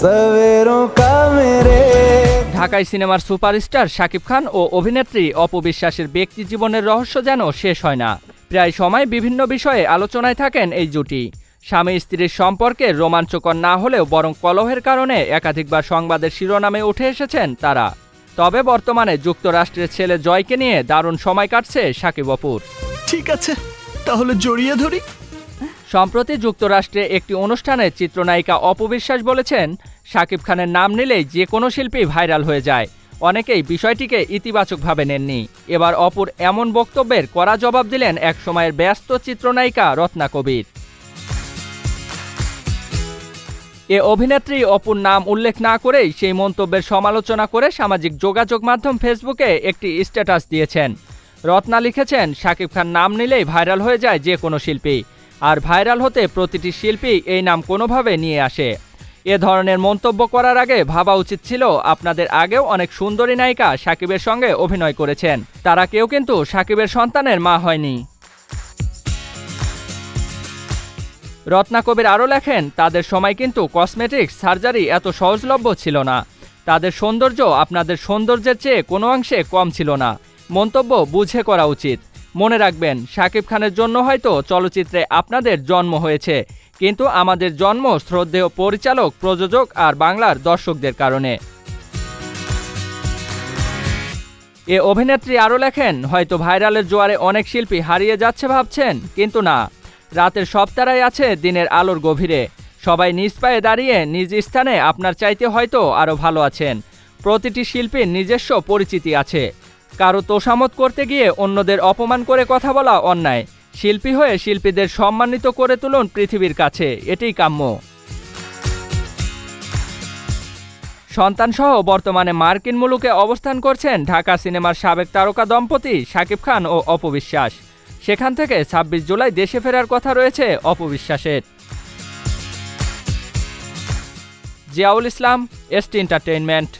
সবেরো ঢাকায় সিনেমার সুপারস্টার শাকিব খান ও অভিনেত্রী অপবিশ্বাসের ব্যক্তি জীবনের রহস্য যেন শেষ হয় না। প্রায় সময় বিভিন্ন বিষয়ে আলোচনায় থাকেন এই জুটি। স্বামী স্ত্রীর সম্পর্কে রোমাঞ্চকর না হলেও বরং কলহের কারণে একাধিকবার সংবাদের শিরোনামে উঠে এসেছেন তারা। তবে বর্তমানে যুক্তরাষ্ট্রের ছেলে জয়কে নিয়ে দারুণ সময় কাটছে সাকিব অপুর। ঠিক আছে তাহলে জড়িয়ে ধরি। সম্প্রতি যুক্তরাষ্ট্রে একটি অনুষ্ঠানে চিত্রনায়িকা অপবিশ্বাস বলেছেন, শাকিব খানের নাম নিলেই যে কোনো শিল্পী ভাইরাল হয়ে যায়। অনেকেই বিষয়টিকে ইতিবাচকভাবে নেননি। এবার অপুর এমন বক্তব্যের কড়া জবাব দিলেন এক সময়ের ব্যস্ত চিত্রনায়িকা রত্না কবির। এ অভিনেত্রী অপুর নাম উল্লেখ না করেই সেই মন্তব্যের সমালোচনা করে সামাজিক যোগাযোগ মাধ্যম ফেসবুকে একটি স্ট্যাটাস দিয়েছেন। রত্না লিখেছেন, শাকিব খান নাম নিলেই ভাইরাল হয়ে যায় যে কোনো শিল্পী। আর ভাইরাল হতে প্রতিটি শিল্পী এই নাম কোনোভাবে নিয়ে আসে। এ ধরনের মন্তব্য করার আগে ভাবা উচিত ছিল, আপনাদের আগেও অনেক সুন্দরী নায়িকা সাকিবের সঙ্গে অভিনয় করেছেন। তারা কেউ কিন্তু সাকিবের সন্তানের মা হয়নি। রত্না কবির আরও লেখেন, তাদের সময় কিন্তু কসমেটিক্স সার্জারি এত সহজলভ্য ছিল না। তাদের সৌন্দর্য আপনাদের সৌন্দর্যের চেয়ে কোনো অংশে কম ছিল না। মন্তব্য বুঝে করা উচিত। মনে রাখবেন, শাকিব খানের জন্য হয়তো চলচ্চিত্রে আপনাদের জন্ম হয়েছে। কিন্তু আমাদের জন্ম শ্রদ্ধেয় পরিচালক, প্রযোজক আর বাংলার দর্শকদের কারণে। এ অভিনেত্রী আরও লেখেন, হয়তো ভাইরালের জোয়ারে অনেক শিল্পী হারিয়ে যাচ্ছে ভাবছেন, কিন্তু না। রাতের সব তারাই আছে দিনের আলোর গভীরে। সবাই নিজ পায়ে দাঁড়িয়ে নিজ স্থানে আপনার চাইতে হয়তো আরও ভালো আছেন। প্রতিটি শিল্পীর নিজস্ব পরিচিতি আছে। কারও তোষামত করতে গিয়ে অন্যদের অপমান করে কথা বলা অন্যায়। শিল্পী হয়ে শিল্পীদের সম্মানিত করে তুলুন পৃথিবীর কাছে, এটাই কাম্য। সন্তানসহ বর্তমানে মার্কিন মুলুকে অবস্থান করছেন ঢাকা সিনেমার সাবেক তারকা দম্পতি শাকিব খান ও অপবিশ্বাস সেখান থেকে ছাব্বিশ জুলাই দেশে ফেরার কথা রয়েছে অপবিশ্বাসের জিয়াউল ইসলাম এসটি এন্টারটেইনমেন্ট।